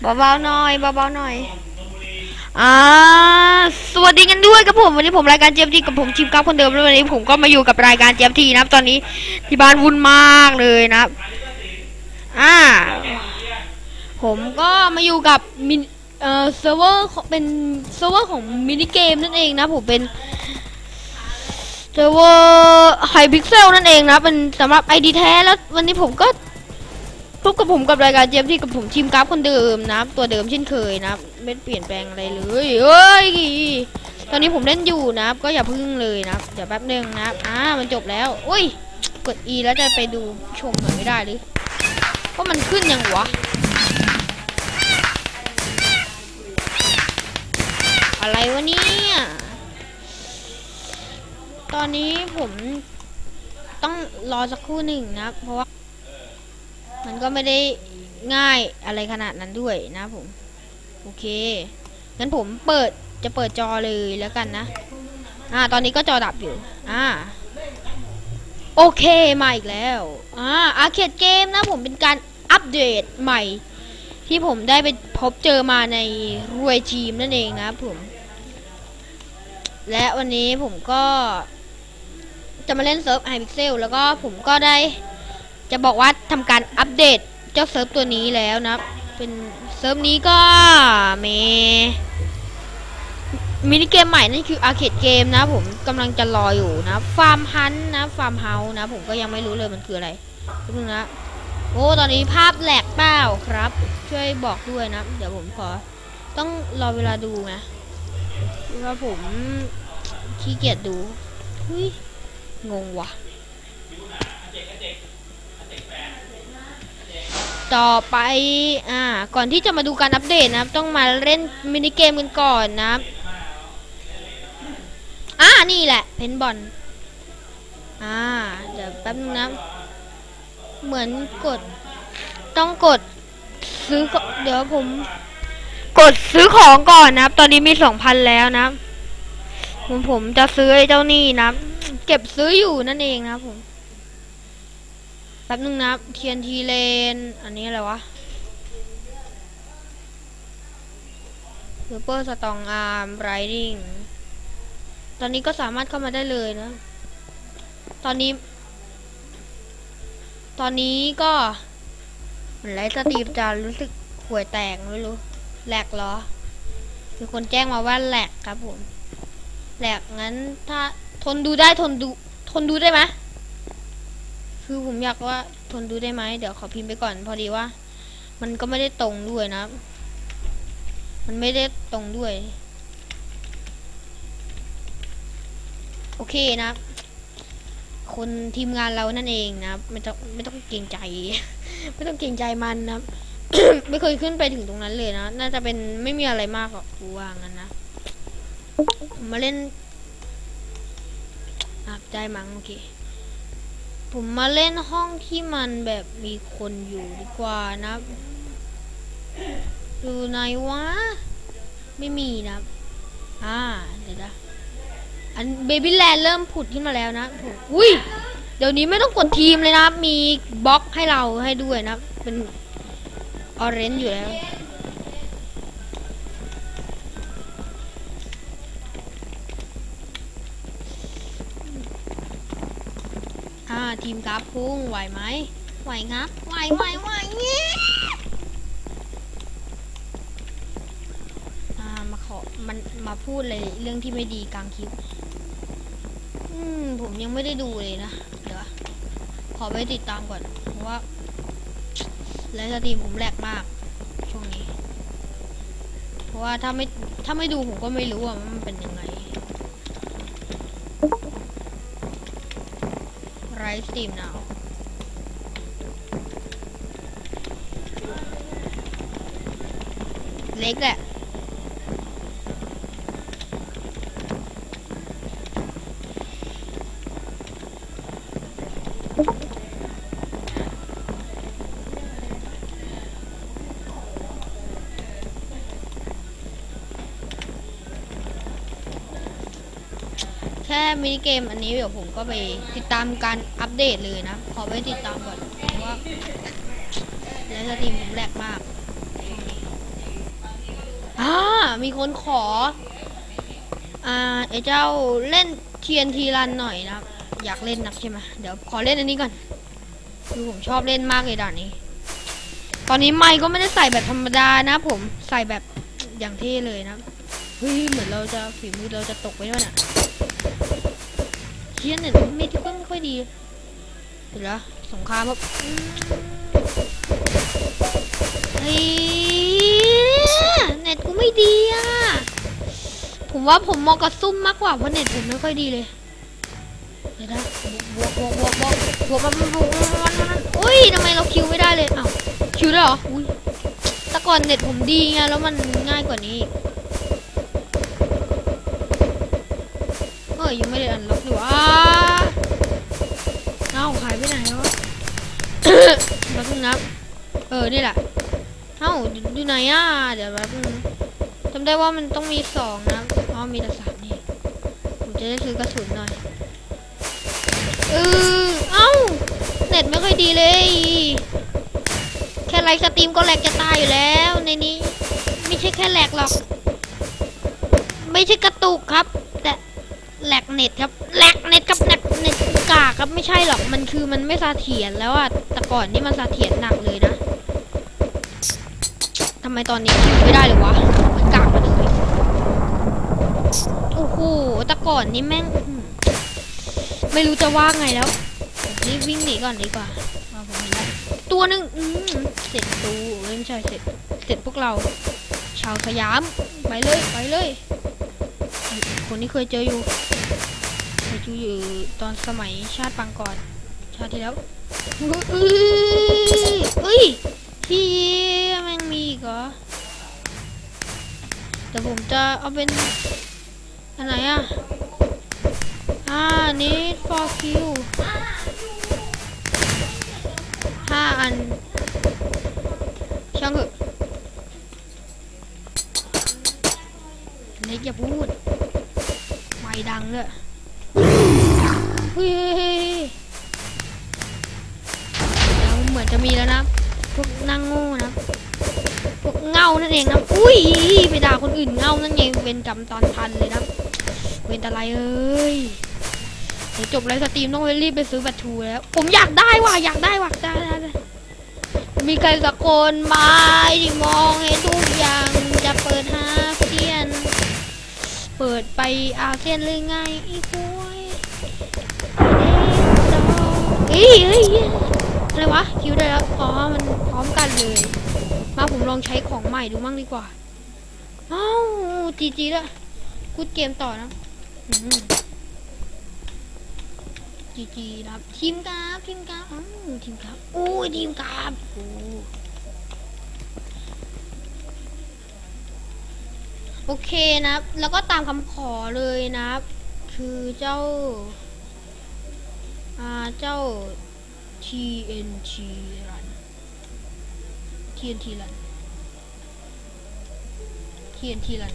เบาๆหน่อยเบาๆหน่อยอ่าสวัสดีกันด้วยกับผมวันนี้ผมรายการเจมทีกับผมชิมกับคนเดิมแล้ววันนี้ผมก็มาอยู่กับรายการเจมทีนะครับ ตอนนี้ที่บ้านวุ่นมากเลยนะครับอ่าผมก็มาอยู่กับมินเอ่อเซิร์ฟเวอร์เป็นเซิร์ฟเวอร์ของมินิเกมนั่นเองนะผมเป็นเซิร์ฟเวอร์ไฮพิกเซลนั่นเองนะเป็นสำหรับไอดีแท้แล้ววันนี้ผมก็ พบกับผมกับรายการเจมที่กับผมทีมกราฟคนเดิมนะตัวเดิมเช่นเคยนะไม่เปลี่ยนแปลงอะไรเลยเอ้ยตอนนี้ผมเล่นอยู่นะก็อย่าพึ่งเลยนะเดี๋ยวแป๊บหนึ่งนะอ่ามันจบแล้วอุ้ยกด E แล้วจะไปดูชมหน่อยไม่ได้หรือว่ามันขึ้นยังวะอะไรวะเนี่ยตอนนี้ผมต้องรอสักครู่หนึ่งนะเพราะว่า มันก็ไม่ได้ง่ายอะไรขนาดนั้นด้วยนะผม โอเค งั้นผมเปิดจะเปิดจอเลยแล้วกันนะ อ่า ตอนนี้ก็จอดับอยู่ อ่า โอเค มาอีกแล้ว อ่า อาร์เคดเกมนะผมเป็นการอัปเดตใหม่ ที่ผมได้ไปพบเจอมาในรวยทีมนั่นเองนะผม และวันนี้ผมก็จะมาเล่นเซิร์ฟไฮพิกเซลแล้วก็ผมก็ได้ จะบอกว่าทำการอัปเดตเจ้าเซิร์ฟตัวนี้แล้วนะ เป็นเซิร์ฟนี้ก็เมมินิเกมใหม่นั่นคืออาร์เคดเกมนะผมกำลังจะรออยู่นะ ฟาร์มฮันนะ ฟาร์มเฮาส์นะ ผมก็ยังไม่รู้เลยมันคืออะไรนึงนะ โอ้ ตอนนี้ภาพแหลกเปล่าครับ ช่วยบอกด้วยนะ เดี๋ยวผมขอ ต้องรอเวลาดูนะเพราะว่าผมขี้เกียจดูเฮ้ยงงว่ะ ต่อไปอ่าก่อนที่จะมาดูการอัปเดตนะครับ ต้องมาเล่นมินิเกมกันก่อนนะครับอ่านี่แหละ เพนบอลอ่าเดี๋ยวแป๊บนึงนะ เหมือนกด ต้องกดซื้อเดี๋ยวผม กดซื้อของก่อนนะครับ ตอนนี้มีสองพันแล้วนะผมผมจะซื้อไอ้เจ้านี่นะ เก็บซื้ออยู่นั่นเองนะผม แป๊บนึงนะเทียนทีเลน อันนี้อะไรวะซูเปอร์สตองอาร์มไรดิงตอนนี้ก็สามารถเข้ามาได้เลยนะ ตอนนี้ ตอนนี้ก็เหมือนไลฟ์สตรีมจะรู้สึกห่วยแตกไม่รู้แหลกเหรอ มีคนแจ้งมาว่าแหลกครับผมแหลกงั้นถ้าทนดูได้ทนดู ทนดูได้ไหม คือผมอยากว่าทนดูได้ไหมเดี๋ยวขอพิมพ์ไปก่อน พอดีว่า มันก็ไม่ได้ตรงด้วยนะ มันไม่ได้ตรงด้วย โอเคนะคนทีมงานเรานั่นเองนะไม่ต้องไม่ต้องเกรงใจ ไม่ต้องเกรงใจมันนะไม่เคยขึ้นไปถึงตรงนั้นเลยนะน่าจะเป็นไม่มีอะไรมากหรอกกูว่างั้นนะผมมาเล่นอาบได้มั้งโอเค ผมมาเล่นห้องที่มันแบบมีคนอยู่ดีกว่านะ ดูไหนวะ ไม่มีนะ อ่า เดี๋ยวนะอันเบบี้แลนด์เริ่มผุดขึ้นมาแล้วนะผมอุ้ย เดี๋ยวนี้ไม่ต้องกดทีมเลยนะ มีบล็อกให้เราให้ด้วยนะ เป็นออเรนจ์อยู่แล้ว ทีมกราฟพุ่งไหวไหมไหวงับไหวไหวไหวเงี้ยอ่ามาขอมันมาพูดเลยเรื่องที่ไม่ดีกลางคลิป อืมผมยังไม่ได้ดูเลยนะ เดี๋ยวขอไปติดตามก่อน เพราะว่าไลฟ์สตรีมผมแหลกมาก ช่วงนี้ เพราะว่าถ้าไม่ถ้าไม่ดูผมก็ไม่รู้ว่ามันเป็นยังไง ไรสตรี มินิเกมอันนี้เดี๋ยวผมก็ไปติดตามการอัปเดตเลยนะ ขอไปติดตามก่อนเพราะว่าแล้วสตรีมผมแหลกมากช่วงนี้มีคนขอ อ่าไอ้เจ้าเล่น TNT รันหน่อยนะครับ อยากเล่นนักใช่ไหมเดี๋ยวขอเล่นอันนี้ก่อน คือผมชอบเล่นมากเลยด่านนี้ ตอนนี้ไมค์ก็ไม่ได้ใส่แบบธรรมดานะ ผมใส่แบบอย่างเท่เลยนะเฮ้ยเหมือนเราจะฝีมือเราจะตกไปด้วยน่ะ ชียเนี่ยไม่ที่ก็ไม่ค่อยดีเดี๋ยวนะสงครามแบบเฮ้ยเน็ตกูไม่ดีอะ ผมว่าผมมองกับซุ่มมากกว่าเพราะเน็ตผมไม่ค่อยดีเลยเดี๋ยวนะบวกบวกบวกบวกบวกบวกมันมันมันอุ้ยทำไมเราคิวไม่ได้เลยอ้าวคิวได้เหรออุ้ยแต่ก่อนเน็ตผมดีไงแล้วมันง่ายกว่านี้ อยังไม่ได้อันล็อกอยู่อะเอ้าหายไปไหนวะแป๊บนึงนะเออ นี่แหละเอ้าอยู่ไหนอะ เดี๋ยวแป๊บนึงจำได้ว่ามันต้องมีสองนะอ๋อมีแต่สามนี่ ผมจะได้ซื้อกระสุนหน่อย เออ เอ้า เน็ตไม่ค่อยดีเลย แค่ไลฟ์สตรีมก็แหลกจะตายอยู่แล้วในนี้ ไม่ใช่แค่แหลกหรอก ไม่ใช่กระตุกครับ แหลกเน็ตครับแหลกเน็ตกับแลกเน็ตกากครับไม่ใช่หรอกมันคือมันไม่เสถียรแล้วอะแต่ก่อนนี่มันเสถียรหนักเลยนะทำไมตอนนี้คิวไม่ได้เลยวะมันกากมาเลยโอ้โหแต่ก่อนนี่แม่งไม่รู้จะว่าไงแล้วรีบวิ่งหนีก่อนดีกว่าว่าผมเห็นแล้วตัวหนึ่งอืมเสร็จตูเอ้ยไม่ใช่เสร็จเสร็จพวกเรา ชาวสยามไปเลยไปเลย คนที่เคยเจออยู่เคยเจออยู่ตอนสมัยชาติปังก่อน ชาติที่แล้วเอ้ยเอ้ยที่แม่งมีอีกเหรอแต่ผมจะเอาเป็น อันไหนอะอ่านี้ for kill เงานั่นเองนะอุ้ยไปด่าคนอื่นเงานั่นเองเวนจำตอนทันเลยนะเวนอะไรเอ้ยเดี๋ยวจบไลฟ์สตรีมต้องรีบไปซื้อบัตรทูแล้ว ผมอยากได้ว่ะอยากได้ว่ะได้ได้มีใครสักคนไหมาที่มองเห็นทุกอย่างจะเปิดหาเซียน เปิดไปอาเซียนหรือไงอีกวยเฮ้ยเฮ้ยอะไรวะคิวได้แล้วอ๋อมันพร้อมกันเลย มาผมลองใช้ของใหม่ดูมั่งดีกว่า เอ้าจีจีละกูดเกมต่อนะจีจีนะครับทีมกราฟทีมกราฟอ้าทีมกราฟโอ้ยทีมกราฟโอ้โอเคนะ แล้วก็ตามคำขอเลยนะ คือเจ้า อ่า เจ้า TNT run TNT ลัน TNT ลัน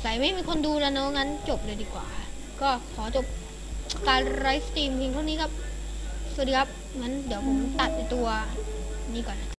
ใส่ไม่มีคนดูแล้วเนาะงั้นจบเลยดีกว่า ก็ขอจบการไลฟ์สตรีมเพียงเท่านี้ครับ สวัสดีครับงั้นเดี๋ยวผมตัดตัวนี้ก่อนนะ